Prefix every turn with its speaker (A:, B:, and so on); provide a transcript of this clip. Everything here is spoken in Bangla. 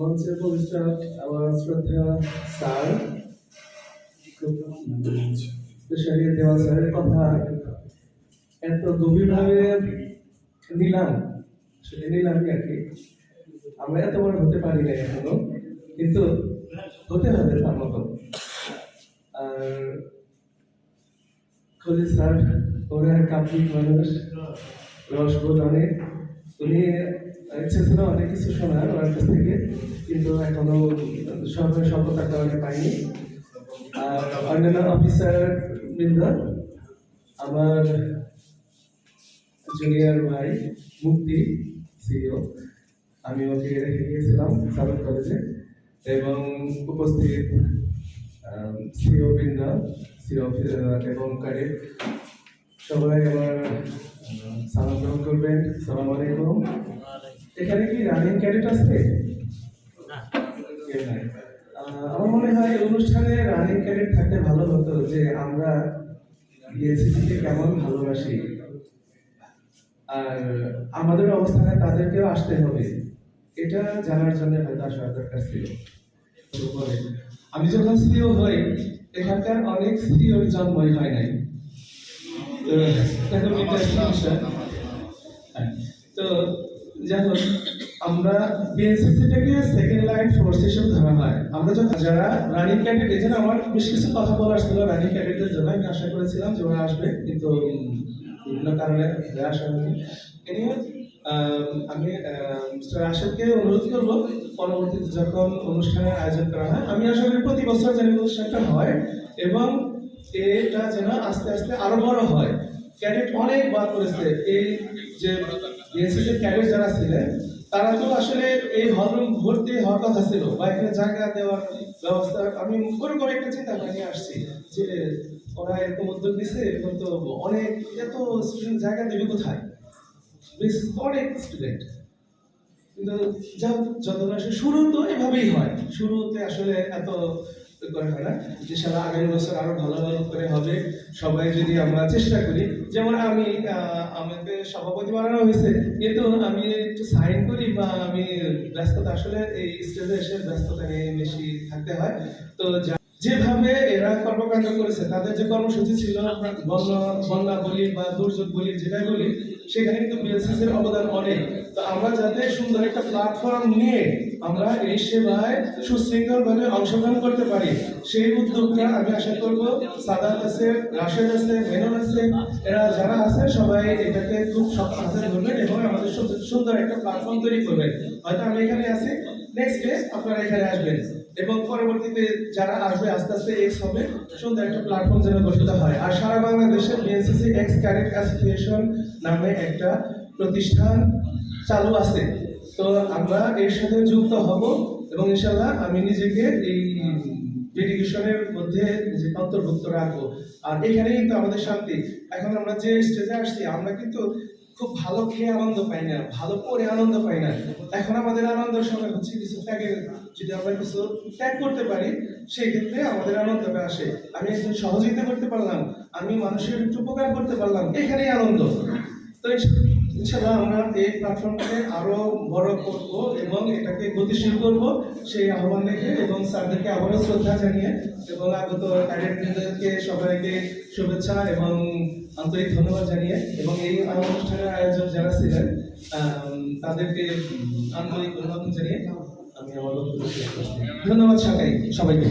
A: মঞ্চে উপবিষ্ট আমার শ্রদ্ধা স্যার। স্পেশালি দেওয়া স্যারের কথা এত গভীরভাবে নিলাম সেটা নিলামই আর কি? আমরা এত বড় হতে পারি না এখনও, কিন্তু হতে হবে তার মতো। আর খলিল স্যার, ওনার কাব্যিক মানুষ, রসবোধ অনেক। উনি ইচ্ছে ছিল অনেক কিছু শোনার ওনার কাছ থেকে, কিন্তু এখনও সময় স্বল্পতার কারণে পাইনি। আর অন্যান্য অফিসার বৃন্দ, আমার জুনিয়র ভাই, মুক্তি সিও আমি ওকে রেখে গিয়েছিলাম সাবেক কলেজে এবং উপস্থিত সিও বৃন্দ সিও এবং কারির সবাই আমার করবেন সালাম আলাইকুম। এখানে কি রানিং ক্যাডেট আছে? আমার মনে হয় অনুষ্ঠানে রানিং ক্যাডেট থাকলে ভালো হতো যে আমরা বিএসসিসিকে কেমন ভালোবাসি। আর আমাদের অবস্থানে তাদেরকেও আসতে হবে। এটা জানার জন্য হয়তো আসা দরকার ছিল। আমি যখন সিও হই এখানকার অনেক সিওর জন্মই হয় নাই। তো সমস্যা হ্যাঁ, তো যেমন আমরা বিএনসিসিটাকে সেকেন্ড লাইন ফোর্স হিসেবে ধরা হয়। আমরা যখন যারা রানিং ক্যাডেট এই আমার বেশ কিছু কথা বলার ছিল রানিং ক্যাডেটদের জন্য আমি আশা করেছিলাম যে ওরা আসবে কিন্তু বিভিন্ন কারণে আসা হয়নি। আমি মিস্টার অনুরোধ করব পরবর্তীতে যখন অনুষ্ঠানের আয়োজন করা হয় আমি আশা করি প্রতি বছর যেন অনুষ্ঠানটা হয় এবং এটা যেন আস্তে আস্তে আরও বড় হয়। ক্যাডেট অনেক বার করেছে। এই যে বিএনসিসির ক্যাডেট যারা ছিলেন, তারা তো আসলে এই হলরুম ভর্তি হওয়ার কথা ছিল বা এখানে জায়গা দেওয়ার ব্যবস্থা। আমি ওরকম একটা চিন্তা করে নিয়ে আসছি যে ওরা এরকম উদ্যোগ নিছে, এরকম তো অনেক, এত স্টুডেন্ট জায়গা দেবে কোথায়? অনেক স্টুডেন্ট কিন্তু যা যত শুরু তো এভাবেই হয়। শুরুতে আসলে এত আগামী বছর আরও ভালো ভালো করে হবে। সবাই যদি আমরা চেষ্টা করি, যেমন আমি সভাপতি বানানো হয়েছে, কিন্তু আমি একটু সাইন করি বা আমি ব্যস্ততা, আসলে এই স্টেজে এসে ব্যস্ততা নিয়ে বেশি থাকতে হয়। তো যেভাবে এরা কর্মকাণ্ড করেছে, তাদের যে কর্মসূচি ছিল বন্যা বলি বা দুর্যোগ বলি, যেটাই বলি সেখানে কিন্তু বিএসএস এর অবদান অনেক। তো আমরা যাতে সুন্দর একটা প্ল্যাটফর্ম নিয়ে আমরা এই সেবায় সুশৃঙ্খল ভাবে অংশগ্রহণ করতে পারি, সেই উদ্যোগটা আমি আশা করব সাদাত আছে, রাশেদ আছে, মেনন আছে, এরা যারা আছে সবাই এটাকে খুব সব হাতে ধরবেন এবং আমাদের সুন্দর একটা প্ল্যাটফর্ম তৈরি করবেন। হয়তো আমি এখানে আছি নেক্সট ডে আপনারা এখানে আসবেন। এবং পরবর্তীতে যারা আসবে, আস্তে আস্তে এক্স হবে। সুন্দর একটা প্ল্যাটফর্ম যেন গঠিত হয়। আর সারা বাংলাদেশে বিএনসিসি এক্স ক্যাডেট অ্যাসোসিয়েশন নামে একটা প্রতিষ্ঠান চালু আছে। তো আমরা এর সাথে যুক্ত হব এবং ইনশাল্লাহ আমি নিজেকে এই ডেডিকেশনের মধ্যে নিজেকে অন্তর্ভুক্ত রাখব। আর এখানেই কিন্তু আমাদের শান্তি। এখন আমরা যে স্টেজে আসছি, আমরা কিন্তু খুব ভালো খেয়ে আনন্দ পাই না, ভালো পরে আনন্দ পাই না। এখন আমাদের আনন্দের সময় হচ্ছে কিছু ত্যাগের যদি আমরা কিছু ত্যাগ করতে পারি সেই ক্ষেত্রে আমাদের আনন্দটা আসে। আমি একজন সহযোগিতা করতে পারলাম, আমি মানুষের একটু উপকার করতে পারলাম, এখানেই আনন্দ। তো ইনশাল্লাহ আমরা এই প্ল্যাটফর্মটাকে আরও বড় করব এবং এটাকে গতিশীল করব। সেই আহ্বান রেখে এবং স্যারদেরকে আবারও শ্রদ্ধা জানিয়ে এবং আগত ক্যাডেটদেরকে সবাইকে শুভেচ্ছা এবং আন্তরিক ধন্যবাদ জানিয়ে এবং এই অনুষ্ঠানের আয়োজন যারা ছিলেন তাদেরকে আন্তরিক অভিনন্দন জানিয়ে আমি আমার ধন্যবাদ সবাই সবাইকে।